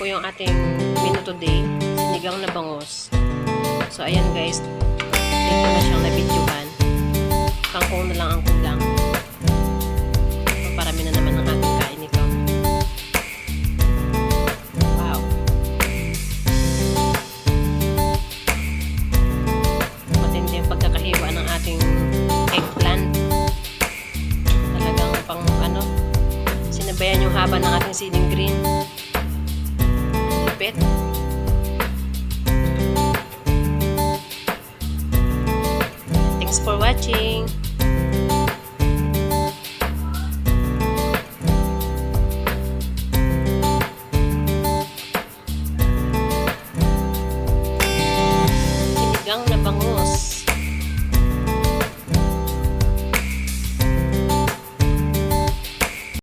po yung ating menu today. Sinigang na bangus. So, ayan guys. Dito na siyang nabidyohan. Kangkong na lang ang kulang. Parami na naman ang ating kain nito. Wow. Matindi ang pagkakahiwa ng ating eggplant. Talagang pang ano, sinabayan yung haba ng ating siling green. Lupit. Thanks for watching.